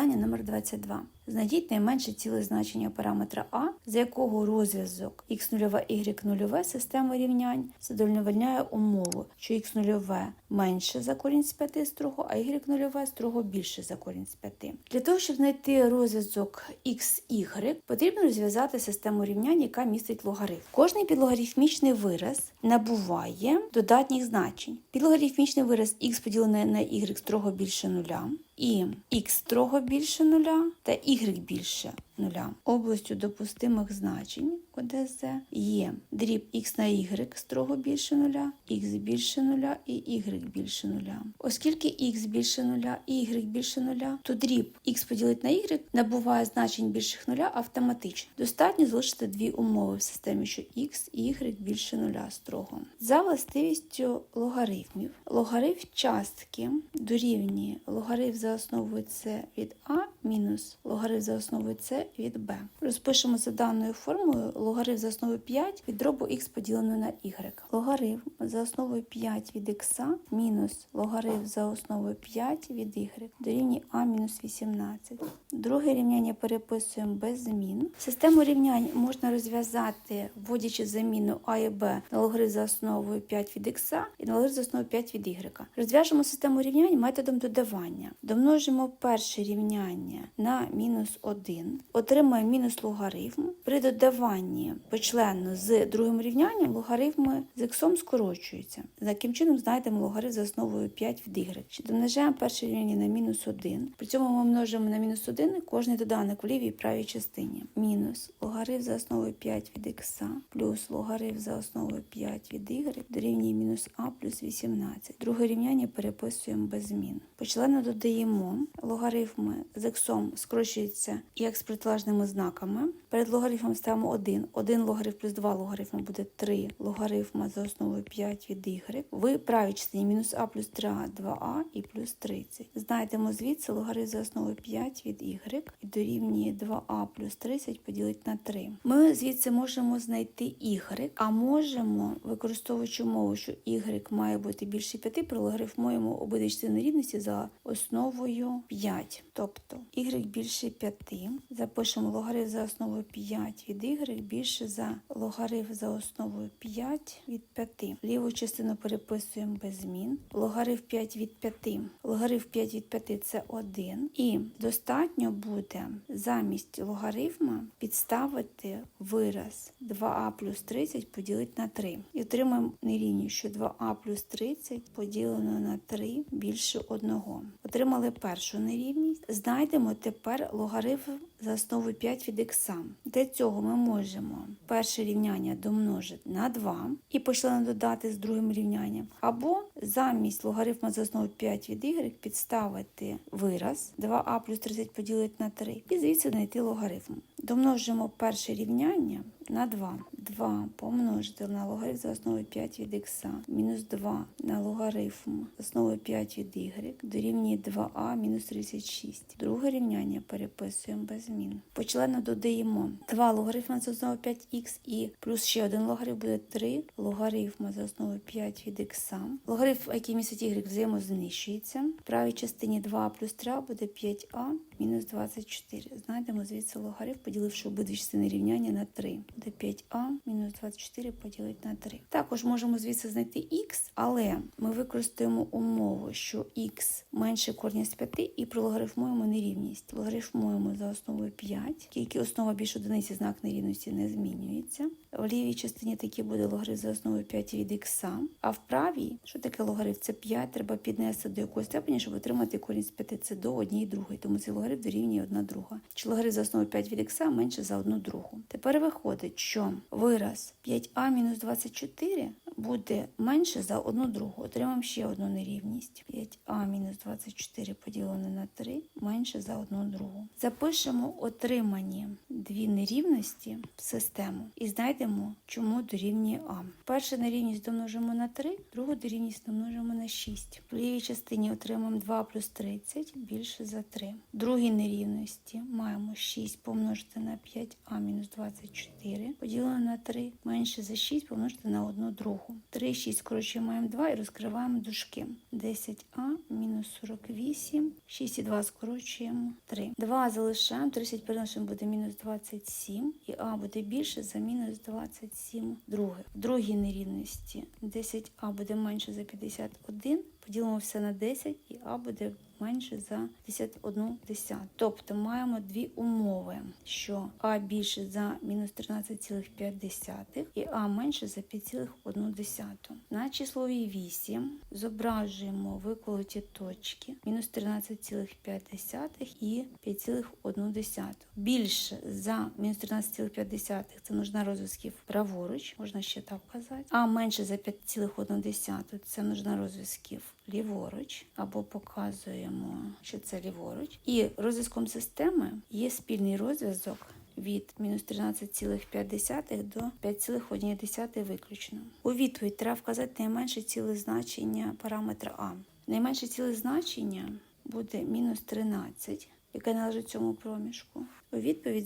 Завдання номер 22. Знайдіть найменше ціле значення параметра А, за якого розв'язок x0 y0 системи рівнянь задовольняє умову, що x0 менше за корінь з 5 строго, а y0 строго більше за корінь з 5. Для того, щоб знайти розв'язок xy, потрібно розв'язати систему рівнянь, яка містить логарифм. Кожний підлогарифмічний вираз набуває додатніх значень. Підлогарифмічний вираз x поділене на y строго більше нуля, і x строго більше нуля та y більше нуля. Областю допустимих значень ОДЗ є дріб x на y строго більше нуля, x більше нуля і y більше нуля. Оскільки x більше нуля і y більше нуля, то дріб x поділити на y набуває значень більших нуля автоматично. Достатньо залишити дві умови в системі, що x і y більше нуля строго. За властивістю логарифмів, логарифм частки дорівнює логарифм за основою c від a мінус логарифм за основою c від b. Розпишемо за даною формулою логарифм за основою 5 від дробу x поділеного на y. Логарифм за основою 5 від x мінус логарифм за основою 5 від y дорівнює a мінус 18. Друге рівняння переписуємо без змін. Систему рівнянь можна розв'язати, вводячи заміну а і b на логарифм за основою 5 від x і на логарифм за основою 5 від y. Розв'яжемо систему рівнянь методом додавання. Домножимо перше рівняння на мінус 1. Отримаємо мінус логарифм. При додаванні почленно з другим рівнянням логарифми з х скорочуються. Таким чином знайдемо логарифм за основою 5 від y. Домножаємо перше рівняння на мінус 1. При цьому ми множимо на мінус 1 кожний доданок в лівій і правій частині. Мінус логарифм за основою 5 від х плюс логарифм за основою 5 від y дорівнює мінус а плюс 18. Друге рівняння переписуємо без змін. Почленно додаємо логарифми з х скорочуються як з протилежними знаками. Перед логарифмом ставимо 1. 1 логарифм плюс 2 логарифми буде 3 логарифма за основою 5 від y. В правій частині мінус а плюс 3а, 2а і плюс 30. Знайдемо звідси логарифм за основою 5 від y і дорівнює 2а плюс 30 поділити на 3. Ми звідси можемо знайти y, а можемо, використовуючи умову, що y має бути більше 5, прилогарифмуємо обидві частини рівності за основою 5. Тобто y більше 5. Запишемо логарифм за основою 5 від y більше за логарифм за основою 5 від 5. Ліву частину переписуємо без змін. Логарифм 5 від 5. Логарифм 5 від 5 це 1. І достатньо буде замість логарифма підставити вираз 2а плюс 30 поділити на 3. І отримаємо нерівність, що 2а плюс 30 поділено на 3 більше 1. Отримали першу нерівність. Знайдемо тепер логарифм за основою 5 від х. Для цього ми можемо перше рівняння домножити на 2 і почлено додати з другим рівнянням. Або замість логарифма за основою 5 від y підставити вираз 2а плюс 30 поділити на 3 і звідси знайти логарифм. Домножимо перше рівняння на 2. 2 помножити на логарифм за основою 5 від х мінус 2 на логарифм за основою 5 від y дорівнює 2а мінус 36. Друге рівняння переписуємо без змін. Почленно додаємо 2 логарифма за основою 5х і плюс ще один логарифм буде 3 логарифма за основою 5 від х. Логарифм, який містить y, взаємознищується. В правій частині 2 плюс 3 буде 5а мінус 24. Знайдемо звідси логарифм, поділивши обидві частини рівняння на 3. Буде 5а мінус 24 поділити на 3. Також можемо звідси знайти х, але ми використаємо умову, що х менше корня з 5 і прологарифмуємо нерівність. Логарифмуємо за основою 5, тільки основа більш одиниці знак нерівності не змінюється. В лівій частині таки буде логарифм за основою 5 від х, а в правій, що таке логарифм? Це 5, треба піднести до якоїсь степені, щоб отримати корінь з 5. Це до однієї другої, тому цей логарифм дорівнює 1 друга. Чи логарифм за основу 5 від х менше за 1 другу. Тепер виходить, що вираз 5а мінус 24 буде менше за 1 другу. Отримаємо ще одну нерівність. 5а мінус 24 поділене на 3 менше за 1 другу. Запишемо отримані дві нерівності в систему і знайдемо, чому дорівнює а. Першу нерівність домножимо на 3, другу нерівність домножимо на 6. В лівій частині отримаємо 2 плюс 30 більше за 3. В другій нерівності маємо 6 помножити на 5а мінус 24 поділено на 3 менше за 6 помножити на 1 другу. 3, 6 скорочуємо 2 і розкриваємо дужки. 10а мінус 48, 6 і 2 скорочуємо 3. 2 залишаємо, 30 переносимо буде мінус 27, і а буде більше за мінус 27 друге. В другій нерівності 10а буде менше за 51, поділимо все на 10, і а буде менше за 51 десяту. Тобто маємо дві умови, що а більше за мінус 13,5 і а менше за 5,1. На числовій вісі зображуємо виколоті точки мінус 13,5 і 5,1. Більше за мінус 13,5 це нужна розв'язків праворуч, можна ще так казати, а менше за 5,1 це нужна розв'язків ліворуч, або показуємо, що це ліворуч. І розв'язком системи є спільний розв'язок від мінус 13,5 до 5,1 виключно. У відповідь треба вказати найменше ціле значення параметра А. Найменше ціле значення буде мінус 13, яке належить цьому проміжку. У відповідь